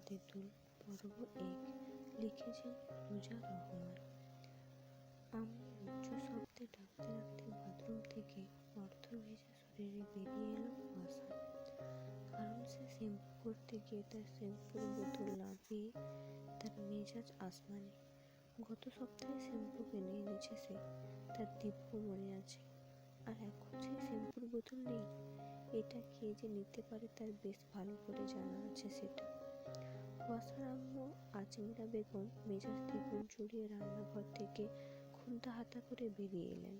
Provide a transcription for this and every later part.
তেঁতুল পর্ব এক। লিখেছেন রোজা রহমান আমি উচ্চ শব্দে ডাকতে ডাকতে বাথরুম থেকে অর্ধ ভেজা শরীরে বেরিয়ে এলো কুয়াশা কারণ সে শ্যাম্পু করতে গিয়ে তার শ্যাম্পুর বোতল লাভিয়ে তার মেজাজ আসমানে। গত সপ্তাহে শ্যাম্পু কিনে এনেছে সে, তার দিব্য মনে আছে। আর এখন সেই শ্যাম্পুর বোতল নেই। এটা কে যে নিতে পারে তার বেশ ভালো করে জানা আছে সেটা। আম্মু, আজমিরা বেগম মেজাজ দ্বিগুণ চড়িয়ে রান্নাঘর থেকে খুন্তা হাতা করে বেরিয়ে এলেন।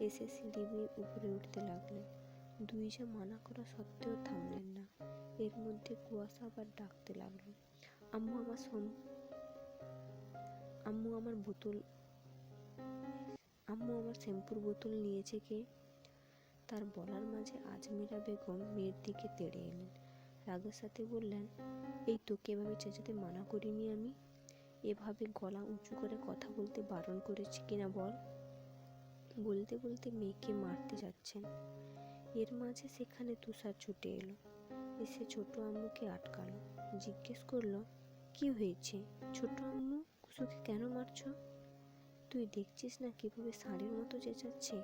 এসে সিঁড়ি বেয়ে উপরে উঠতে লাগলেন। দুই যা মানা করা সত্ত্বেও থামলেন না। এর মধ্যে কুয়াশা আবার ডাকতে লাগল, আম্মু আমার সোম আম্মু আমার বোতল, আম্মু আমার শ্যাম্পুর বোতল নিয়েছে কে? তার বলার মাঝে আজমিরা বেগম মেয়ের দিকে তেড়ে এলেন। রাগের সাথে বললেন, এই তোকে এভাবে চেঁচাতে মানা করিনি আমি? এভাবে গলা উঁচু করে কথা বলতে বারণ করেছি কিনা বল? বলতে বলতে মেয়েকে মারতে যাচ্ছেন। এর মাঝে সেখানে তুষার ছুটে এলো। এসে ছোট আম্মুকে আটকালো। জিজ্ঞেস করল, কি হয়েছে? ছোট আম্মু, কুসুকে কেন মারছ? তুই দেখছিস না কীভাবে ষাঁড়ের মতো চেঁচাচ্ছে?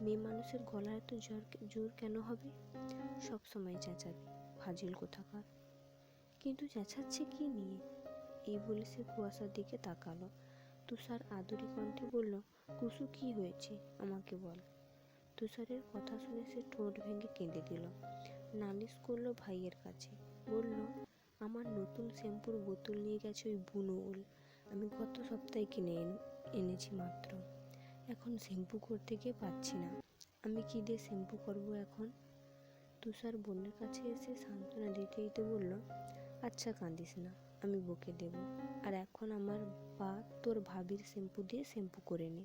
মেয়ে মানুষের গলা এত জোর জোর কেন হবে? সব সময় চেঁচাবে। ফাজিল কোথাকার। কিন্তু চেঁচাচ্ছে কি নিয়ে? এই বলে সে কুয়াশার দিকে তাকালো। তুষার আদুরি কণ্ঠে বলল, কুসু, কি হয়েছে? আমাকে বল। তুষারের কথা শুনে সে ঠোঁট ভেঙে কেঁদে দিল। নালিশ করল ভাইয়ের কাছে। বলল, আমার নতুন শ্যাম্পুর বোতল নিয়ে গেছে ওই বুনো উল আমি গত সপ্তাহে কিনে এন- এনেছি মাত্র। এখন শ্যাম্পু করতে গিয়ে পাচ্ছি না। আমি কি দিয়ে শ্যাম্পু করব এখন? তুষার বোনের কাছে এসে সান্ত্বনা দিতে দিতে বলল আচ্ছা কাঁদিস না, আমি বকে দেব। আর এখন আমার বা তোর ভাবির শ্যাম্পু দিয়ে শ্যাম্পু করে নে।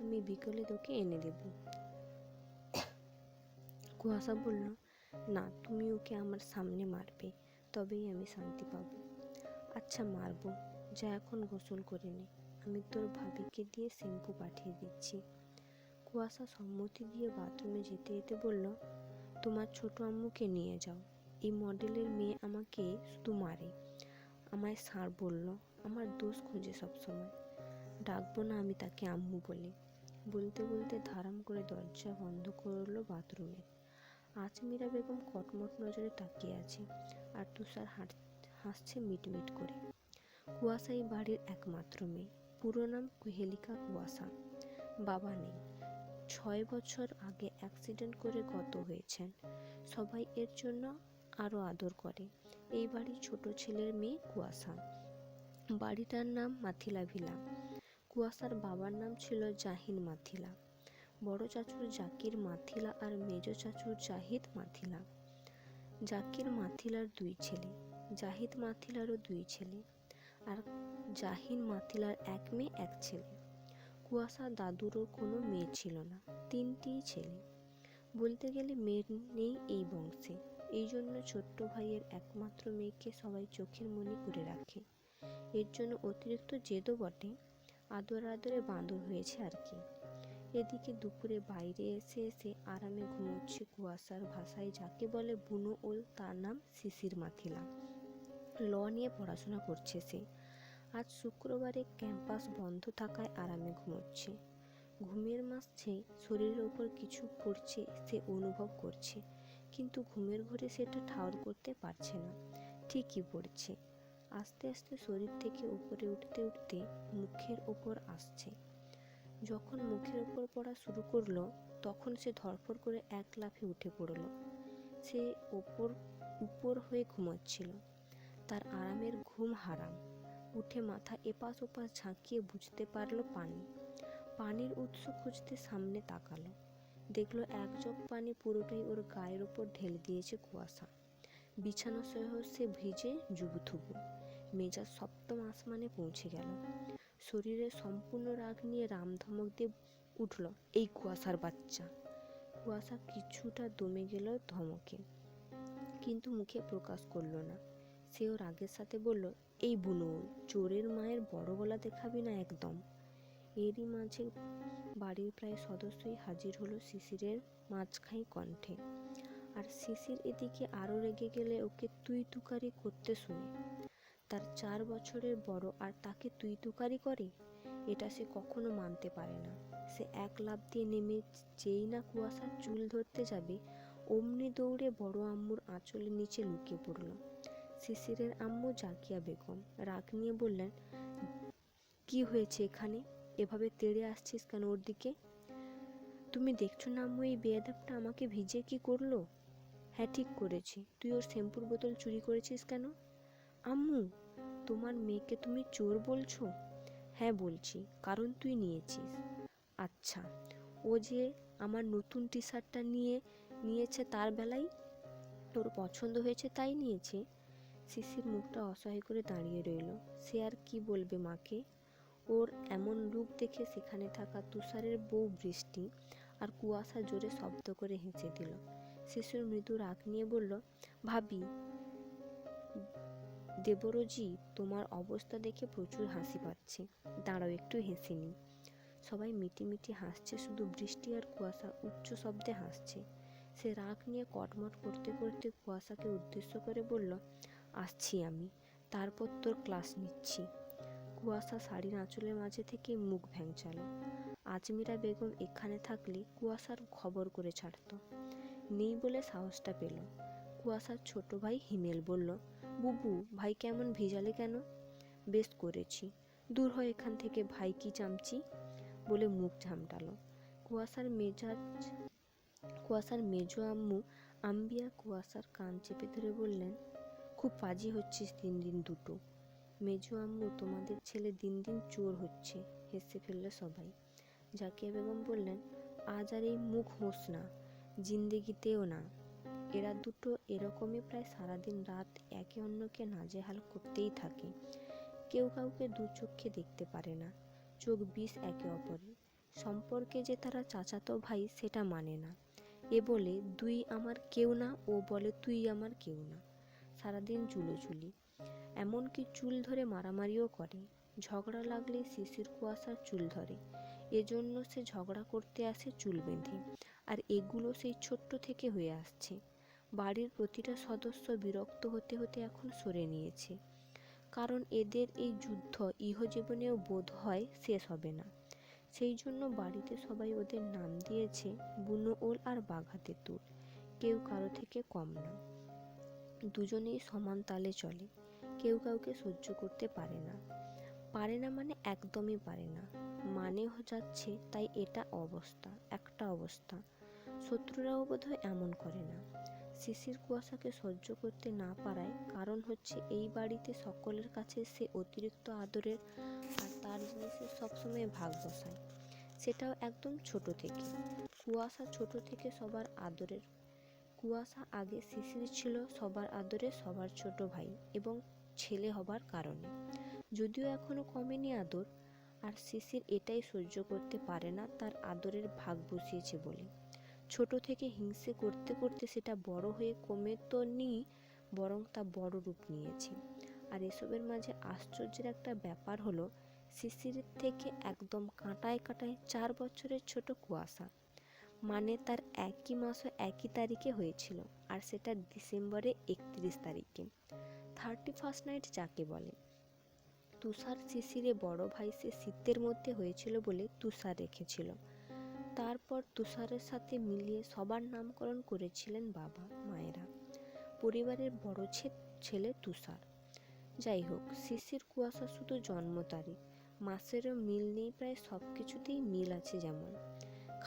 আমি বিকেলে তোকে এনে দেব। কুয়াশা বলল, না, তুমি ওকে আমার সামনে মারবে, তবেই আমি শান্তি পাবো। আচ্ছা মারবো। যা এখন গোসল করে নে। আমি তোর ভাবিকে দিয়ে শ্যাম্পু পাঠিয়ে দিচ্ছি। কুয়াশা সম্মতি দিয়ে বাথরুমে যেতে যেতে বলল তোমার ছোট আম্মুকে নিয়ে যাও। এই মডেলের মেয়ে আমাকে শুধু মারে। আমায় ষাঁড় বলল, আমার দোষ খুঁজে সবসময়। ডাকবো না আমি তাকে আম্মু বলে। বলতে বলতে ধারাম করে দরজা বন্ধ করল বাথরুমে। আজমিরা বেগম কটমট নজরে তাকিয়ে আছে আর তুষার হাঁট হাসছে মিটমিট করে। কুয়াশাই বাড়ির একমাত্র মেয়ে। পুরো নাম কুহেলিকা কুয়াশা। বাবা নেই। ছয় বছর আগে অ্যাক্সিডেন্ট করে গত হয়েছেন। সবাই এর জন্য আরও আদর করে। এই বাড়ির ছোট ছেলের মেয়ে কুয়াশা। বাড়িটার নাম মাথিলা ভিলা। কুয়াশার বাবার নাম ছিল জাহিন মাথিলা। বড় চাচুর জাকির মাথিলা আর মেজ চাচুর জাহিদ মাথিলা। জাকির মাথিলার দুই ছেলে, জাহিদ মাথিলারও দুই ছেলে আর জাহিন মাথিলার এক মেয়ে, এক ছেলে। কুয়াশা দাদুরও কোনো মেয়ে ছিল না। তিনটিই ছেলে। বলতে গেলে মেয়ের নেই এই বংশে। এই জন্য ছোট্ট ভাইয়ের একমাত্র মেয়েকে সবাই চোখের মনি করে রাখে। এর জন্য অতিরিক্ত জেদও বটে। আদর আদরে বাঁদর হয়েছে আর কি। এদিকে দুপুরে বাইরে এসে এসে আরামে ঘুমোচ্ছে কুয়াশার ভাষায় যাকে বলে বুনো ওল, তার নাম শিশির মাথিলা ল নিয়ে পড়াশোনা করছে সে। আজ শুক্রবারে ক্যাম্পাস বন্ধ থাকায় আরামে ঘুমোচ্ছে। ঘুমের মাঝে শরীরের ওপর কিছু পড়ছে সে অনুভব করছে, কিন্তু ঘুমের ঘরে সেটা ঠাউর করতে পারছে না। ঠিকই পড়ছে। আস্তে আস্তে শরীর থেকে উপরে উঠতে উঠতে মুখের ওপর আসছে। যখন মুখের ওপর পড়া শুরু করল, তখন সে ধরফর করে এক লাফে উঠে পড়ল। সে ওপর, উপর হয়ে ঘুমাচ্ছিল। তার আরামের ঘুম হারাম। উঠে মাথা এপাশ ওপাশ ঝাঁকিয়ে বুঝতে পারল পানি। পানির উৎস খুঁজতে সামনে তাকালো। দেখল এক জগ পানি পুরোটাই ওর গায়ের ওপর ঢেলে দিয়েছে কুয়াশা। বিছানা সহ সে ভিজে জুবুথুবু মেজাজ সপ্তম আসমানে পৌঁছে গেল। শরীরে সম্পূর্ণ রাগ নিয়ে রামধমক দিয়ে উঠল, এই কুয়াশার বাচ্চা। কুয়াশা কিছুটা দমে গেল ধমকে। কিন্তু মুখে প্রকাশ করল না। সেও রাগের সাথে বলল এই বুনো, চোরের মায়ের বড় গলা দেখাবি না একদম। এরই মাঝে বাড়ির প্রায় সদস্যই হাজির হলো শিশিরের মাঝখাই কণ্ঠে। আর শিশির এদিকে আরও রেগে গেলে ওকে তুই তুকারি করতে শুনে। তার চার বছরের বড়, আর তাকে তুই তুকারি করে? এটা সে কখনো মানতে পারে না। সে এক লাফ দিয়ে নেমে যেই না কুয়াশার চুল ধরতে যাবে, অমনি দৌড়ে বড় আম্মুর আঁচলের নিচে লুকিয়ে পড়ল। শিশিরের আম্মু জাকিয়া বেগম। রাগ নিয়ে বললেন, কি হয়েছে এখানে? এভাবে তেড়ে আসছিস কেন ওর দিকে? তুমি দেখছ না আম্মু এই বেয়াদবটা আমাকে ভিজে কি করল? হ্যাঁ ঠিক করেছি। তুই ওর শ্যাম্পুর বোতল চুরি করেছিস কেন? আম্মু, তোমার মেয়েকে তুমি চোর বলছো? হ্যাঁ বলছি। কারণ তুই নিয়েছিস। আচ্ছা ও যে আমার নতুন টি শার্টটা নিয়ে নিয়েছে তার বেলায়? তোর পছন্দ হয়েছে তাই নিয়েছে? শিশির মুখটা অসহায় করে দাঁড়িয়ে রইল। সে আর কি বলবে মাকে? ওর এমন রূপ দেখে সেখানে থাকা তুষারের বউ বৃষ্টি আর কুয়াশা জোরে শব্দ করে হেসে দিল। শিশুর মৃদু রাগ নিয়ে বলল, ভাবি, দেবরজি, তোমার অবস্থা দেখে প্রচুর হাসি পাচ্ছে। দাঁড়াও, একটু হেসে নিই। সবাই মিটি মিটি হাসছে, শুধু বৃষ্টি আর কুয়াশা উচ্চ শব্দে হাসছে। সে রাগ নিয়ে কটমট করতে করতে কুয়াশাকে উদ্দেশ্য করে বলল আসছি আমি। তারপর তোর ক্লাস নিচ্ছি। কুয়াশা শাড়ির আঁচলের মাঝে থেকে মুখ ভ্যাংচালো আজমিরা বেগম এখানে থাকলে কুয়াশার খবর করে ছাড়তো। নেই বলে সাহসটা পেল। কুয়াশার ছোট ভাই হিমেল বলল, বুবু, ভাই কেমন ভিজালে কেন? বেশ করেছি। দূর হয় এখান থেকে, ভাই কি চামচি? বলে মুখ ঝামটালো। কুয়াশার মেজাজ, কুয়াশার মেজো আম্মু আম্বিয়া কুয়াশার কান চেপে ধরে বললেন খুব পাজি হচ্ছিস দিন দিন দুটো। মেজো আম্মু, তোমাদের ছেলে দিন দিন চোর হচ্ছে, হেসে ফেলল সবাই। জাকিয়া বেগম বললেন, আজ আর এই মুখ হোস না, জিন্দেগিতেও না। এরা দুটো এরকমই প্রায় সারাদিন রাত একে অন্যকে নাজেহাল করতেই থাকে। কেউ কাউকে দু চোখে দেখতে পারে না, চোখ বিষ একে অপরের। সম্পর্কে যে তারা চাচাতো ভাই, সেটা মানে না। এ বলে, দুই আমার কেউ না, ও বলে, তুই আমার কেউ না। সারাদিন চুলোচুলি এমনকি চুল ধরে মারামারিও করে। ঝগড়া লাগলে শিশির কুয়াশার চুল ধরে। এজন্য সে ঝগড়া করতে আসে চুল বেঁধে। আর এগুলো সেই ছোট্ট থেকে হয়ে আসছে। বাড়ির প্রতিটা সদস্য বিরক্ত হতে হতে এখন সরে নিয়েছে। কারণ এদের এই যুদ্ধ ইহজীবনেও বোধ হয় শেষ হবে না। সেই জন্য বাড়িতে সবাই ওদের নাম দিয়েছে, বুনো ওল আর বাঘা তেঁতুল। কেউ কারও থেকে কম না। দুজনেই সমান তালে চলে। কেউ কাউকে সহ্য করতে পারে না। পারে না মানে একদমই পারে না। মানে যাচ্ছে, তাই এটা অবস্থা, একটা অবস্থা। শত্রুরাও বোধহয় এমন করে না। শিশির কুয়াশাকে সহ্য করতে না পারায় কারণ হচ্ছে এই বাড়িতে সকলের কাছে সে অতিরিক্ত আদরের আর তার জিনিসে সবসময় ভাগ বসায়। সেটাও একদম ছোট থেকে। কুয়াশা ছোট থেকে সবার আদরের। কুয়াশা আগে শিশির ছিল সবার আদরে সবার ছোট ভাই এবং ছেলে হবার কারণে। যদিও এখনও কমেনি আদর, আর শিশির এটাই সহ্য করতে পারে না, তার আদরের ভাগ বসিয়েছে বলে। ছোট থেকে হিংসে করতে করতে সেটা বড় হয়ে কমে তো নি বরং তা বড় রূপ নিয়েছে। আর এসবের মাঝে আশ্চর্যের একটা ব্যাপার হলো, শিশিরের থেকে একদম কাঁটায় কাঁটায় চার বছরের ছোট কুয়াশা। মানে তার একই মাসও একই তারিখে হয়েছিল, আর সেটা ডিসেম্বরে একত্রিশ তারিখে। থার্টি ফার্স্ট নাইট যাকে বলে। তুষার শিশিরে বড় ভাই সে শীতের মধ্যে হয়েছিল বলে তুষার রেখেছিল। তারপর তুষারের সাথে মিলিয়ে সবার নামকরণ করেছিলেন বাবা, মায়েরা। পরিবারের বড় ছেলে তুষার। যাই হোক, শিশির কুয়াশা শুধু জন্ম তারিখ। মাসেরও মিল নেই, প্রায় সব কিছুতেই মিল আছে যেমন।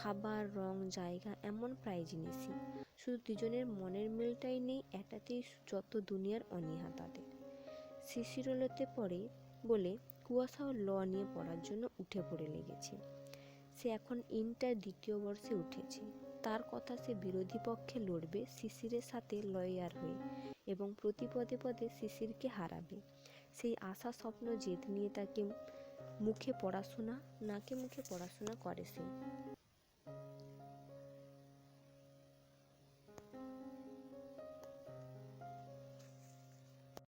খাবার, রং, জায়গা এমন প্রায় জিনিসই। শুধু দুজনের মনের মিলটাই নেই এটাতেই যত দুনিয়ার অনীহা তাদের। শিশিরলতে পড়ে বলে কুয়াশাও ল নিয়ে পড়ার জন্য উঠে পড়ে লেগেছে। সে এখন ইন্টার দ্বিতীয় বর্ষে উঠেছে। তার কথা সে বিরোধী পক্ষে লড়বে, শিশিরের সাথে লয়ার হয়ে এবং প্রতি পদে পদে শিশিরকে হারাবে। সেই আশা স্বপ্ন জেদ নিয়ে তাকে মুখে পড়াশোনা, নাকে মুখে পড়াশোনা করে সে।